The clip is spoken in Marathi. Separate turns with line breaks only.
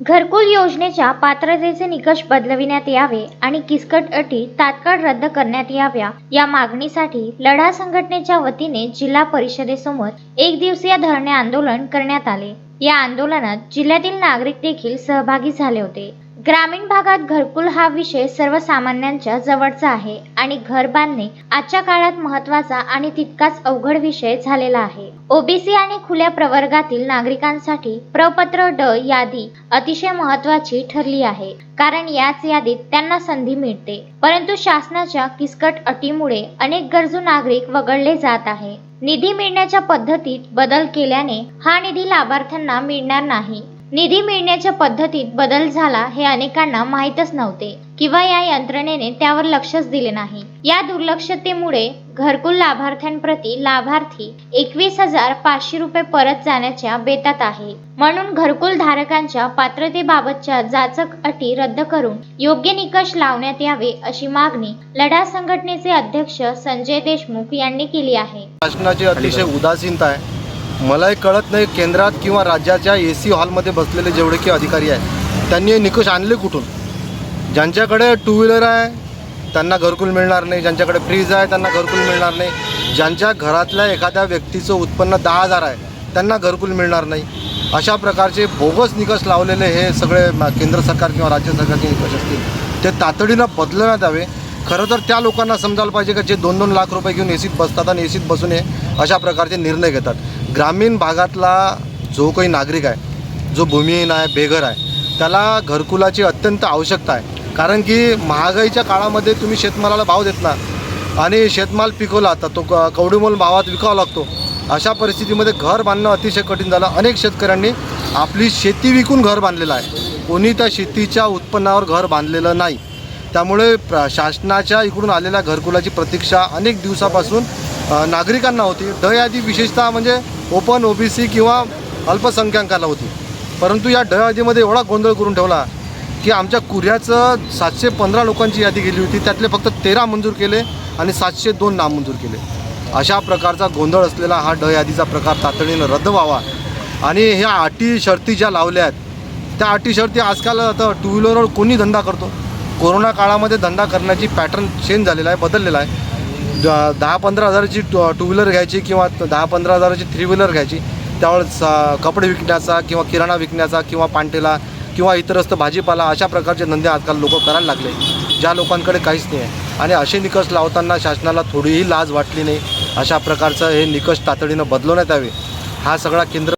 घरकुल योजनेच्या पात्रतेचे निकष बदलविण्यात यावे आणि किचकट अटी तात्काळ रद्द करण्यात याव्या या मागणीसाठी लढा संघटनेच्या वतीने जिल्हा परिषदेसमोर एक दिवसीय धरणे आंदोलन करण्यात आले. या आंदोलनात जिल्ह्यातील नागरिक देखील सहभागी झाले होते. ग्रामीण भागात घरकुल हा विषय सर्वसामान्यांच्या जवळचा आहे आणि घर बांधणे आजच्या काळात महत्त्वाचा आणि तितकाच अवघड विषय झालेला आहे. ओबीसी आणि खुल्या प्रवर्गातील नागरिकांसाठी प्रपत्र ड यादी अतिशय महत्वाची ठरली आहे. कारण याच यादीत त्यांना संधी मिळते. परंतु शासनाच्या किसकट अटीमुळे अनेक गरजू नागरिक वगळले जात आहे. निधी मिळण्याच्या पद्धतीत बदल केल्याने हा निधी लाभार्थ्यांना मिळणार नाही. निधी मिळण्याच्या पद्धतीत बदल झाला हे अनेकांना माहीतच नव्हते. किंवा या यंत्रणेने त्यावर लक्षच दिले नाही. या दुर्लक्षतेमुळे घरकुल लाभार्थ्यांप्रती लाभार्थी एकवीस हजार पाचशे रुपये परत जाण्याच्या बेतात आहे. म्हणून घरकुल धारकांच्या पात्रतेबाबतच्या जाचक अटी रद्द करून योग्य निकष लावण्यात यावे अशी मागणी लढा संघटनेचे अध्यक्ष संजय देशमुख यांनी केली आहे.
शासनाची अतिशय उदासीनता आहे. मलाही कळत नाही केंद्रात किंवा राज्याच्या ए सी हॉलमध्ये बसलेले जेवढे की अधिकारी आहेत. त्यांनी हे निकष आणले कुठून? ज्यांच्याकडे टू व्हीलर आहे त्यांना घरकुल मिळणार नाही. ज्यांच्याकडे फ्रीज आहे त्यांना घरकुल मिळणार नाही. ज्यांच्या घरातल्या एखाद्या व्यक्तीचं उत्पन्न दहा हजार आहे त्यांना घरकुल मिळणार नाही. अशा प्रकारचे बोगस निकष लावलेले हे सगळे केंद्र सरकार किंवा राज्य सरकारचे निकष असतील. ते तातडीनं बदलण्यात यावे. खरं तर त्या लोकांना समजायला पाहिजे का जे दोन दोन लाख रुपये घेऊन एसीत बसतात आणि एसीत बसून हे अशा प्रकारचे निर्णय घेतात. ग्रामीण भागातला जो काही नागरिक आहे जो भूमिहीन आहे बेघर आहे त्याला घरकुलाची अत्यंत आवश्यकता आहे. कारण की महागाईच्या काळामध्ये तुम्ही शेतमालाला भाव देत ना आणि शेतमाल पिकवला तर तो क कवडीमोल भावात विकावा लागतो. अशा परिस्थितीमध्ये घर बांधणं अतिशय कठीण झालं. अनेक शेतकऱ्यांनी आपली शेती विकून घर बांधलेलं आहे. कोणी त्या शेतीच्या उत्पन्नावर घर बांधलेलं नाही. त्यामुळे प्र शासनाच्या इकडून आलेल्या घरकुलाची प्रतीक्षा अनेक दिवसापासून नागरिकांना होती. ड यादी विशेषतः म्हणजे ओपन ओबीसी किंवा अल्पसंख्याकाला होती. परंतु या ड यादीमध्ये एवढा गोंधळ करून ठेवला की आमच्या कुऱ्याचं सातशे पंधरा लोकांची यादी गेली होती. त्यातले फक्त तेरा मंजूर केले आणि सातशे दोन नामंजूर केले. अशा प्रकारचा गोंधळ असलेला हा ड यादीचा प्रकार तातडीनं रद्द व्हावा. आणि ह्या अटी शर्ती ज्या लावल्या आहेत त्या अटी शर्ती आजकाल आता टू व्हीलरवर कोणी धंदा करतो? कोरोना काळामध्ये धंदा करण्याची पॅटर्न चेंज झालेला आहे बदललेला आहे. दहा पंधरा हजाराची टू टू व्हीलर घ्यायची किंवा दहा पंधरा हजाराची थ्री व्हीलर घ्यायची. त्यावेळेस कपडे विकण्याचा किंवा किराणा विकण्याचा किंवा पांटेला किंवा इतरस्त भाजीपाला अशा प्रकारचे धंदे आजकाल लोक करायला लागले. ज्या लोकांकडे काहीच नाही आहे आणि असे निकष लावताना शासनाला थोडीही लाज वाटली नाही. अशा प्रकारचं हे निकष तातडीनं बदलवण्यात यावे. हा सगळा केंद्र